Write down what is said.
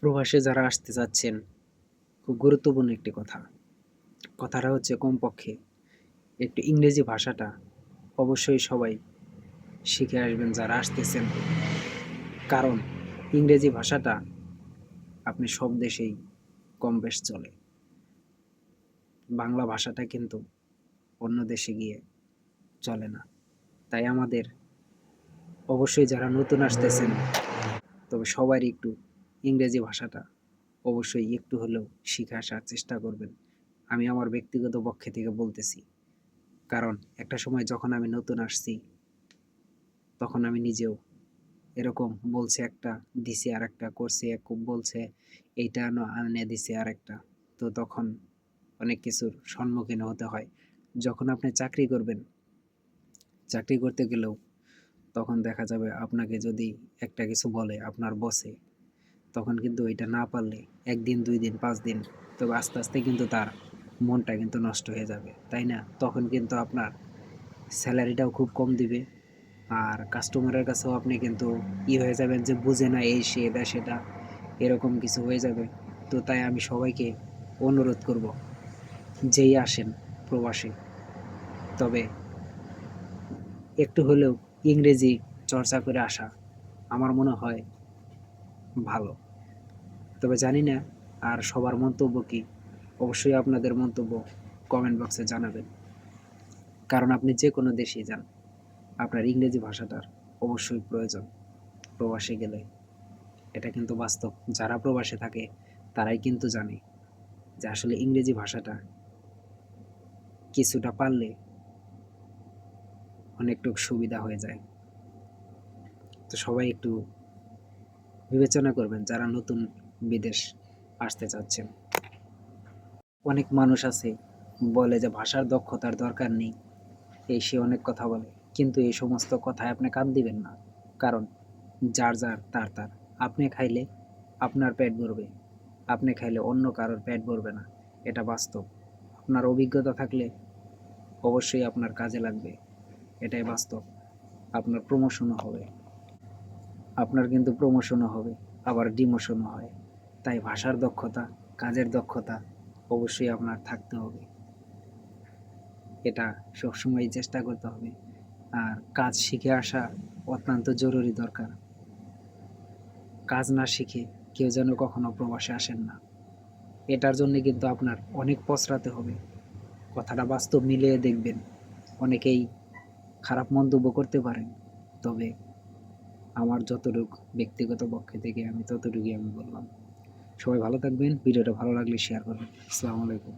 প্রবাসে যারা আসতে চাচ্ছেন খুব গুরুত্বপূর্ণ একটি কথা। কথাটা হচ্ছে কমপক্ষে একটু ইংরেজি ভাষাটা অবশ্যই সবাই শিখে আসবেন যারা আসতেছেন। কারণ ইংরেজি ভাষাটা আপনি সব দেশেই কম বেশ চলে। বাংলা ভাষাটা কিন্তু অন্য দেশে গিয়ে চলে না। তাই আমাদের অবশ্যই যারা নতুন আসতেছেন, তবে সবারই একটু ইংরেজি ভাষাটা অবশ্যই একটু হলেও শিখে আসার চেষ্টা করবেন। আমি আমার ব্যক্তিগত পক্ষে থেকে বলতেছি। কারণ একটা সময় যখন আমি নতুন আসছি, তখন আমি নিজেও এরকম বলছে একটা, দিছে আর একটা করছে এক, বলছে এইটা আনো দিছে আর একটা তো তখন অনেক কিছুর সম্মুখীন হতে হয়। যখন আপনি চাকরি করবেন, চাকরি করতে গেলেও তখন দেখা যাবে আপনাকে যদি একটা কিছু বলে আপনার বসে তখন কিন্তু এটা না পারলে একদিন, দুই দিন, পাঁচ দিন তবে আস্তে আস্তে কিন্তু তার মনটা কিন্তু নষ্ট হয়ে যাবে, তাই না? তখন কিন্তু আপনার স্যালারিটাও খুব কম দিবে আর কাস্টমারের কাছেও আপনি কিন্তু ই হয়ে যাবেন যে বুঝে না এই সে এটা সেটা, এরকম কিছু হয়ে যাবে। তো তাই আমি সবাইকে অনুরোধ করব, যেই আসেন প্রবাসে, তবে একটু হলেও ইংরেজি চর্চা করে আসা, আমার মনে হয় ভালো। তবে জানি না আর সবার মন্তব্য কি। অবশ্যই আপনাদের মন্তব্য কমেন্ট বক্সে জানাবেন। কারণ আপনি যে কোনো দেশেই যান, আপনার ইংরেজি ভাষাটার অবশ্যই প্রয়োজন প্রবাসে গেলে। এটা কিন্তু বাস্তব। যারা প্রবাসে থাকে, তারাই কিন্তু জানে যে আসলে ইংরেজি ভাষাটা কিছুটা পারলে অনেকটুক সুবিধা হয়ে যায়। তো সবাই একটু বিবেচনা করবেন যারা নতুন বিদেশ আসতে চাচ্ছেন। অনেক মানুষ আছে, বলে যে ভাষার দক্ষতার দরকার নেই। এই সে অনেক কথা বলে, কিন্তু এই সমস্ত কথায় আপনি কান দিবেন না। কারণ যার যার তার তার। আপনি খাইলে আপনার পেট ভরবে, আপনি খাইলে অন্য কারোর পেট ভরবে না। এটা বাস্তব। আপনার অভিজ্ঞতা থাকলে অবশ্যই আপনার কাজে লাগবে। এটাই বাস্তব। আপনার প্রমোশনও হবে। আপনার কিন্তু প্রমোশনও হবে, আবার ডিমোশনও হয়। তাই ভাষার দক্ষতা, কাজের দক্ষতা অবশ্যই আপনার থাকতে হবে। এটা সবসময় চেষ্টা করতে হবে। আর কাজ শিখে আসা অত্যন্ত জরুরি দরকার। কাজ না শিখে কেউ যেন কখনো প্রবাসে আসেন না। এটার জন্য কিন্তু আপনার অনেক পছরাতে হবে। কথাটা বাস্তব মিলিয়ে দেখবেন। অনেকেই খারাপ মন্তব্য করতে পারেন, তবে আমার যতটুকু ব্যক্তিগত পক্ষে থেকে আমি ততটুকুই আমি বললাম। সবাই ভালো থাকবেন, ভিডিওটা ভালো লাগলে শেয়ার করবেন। আসসালামু আলাইকুম।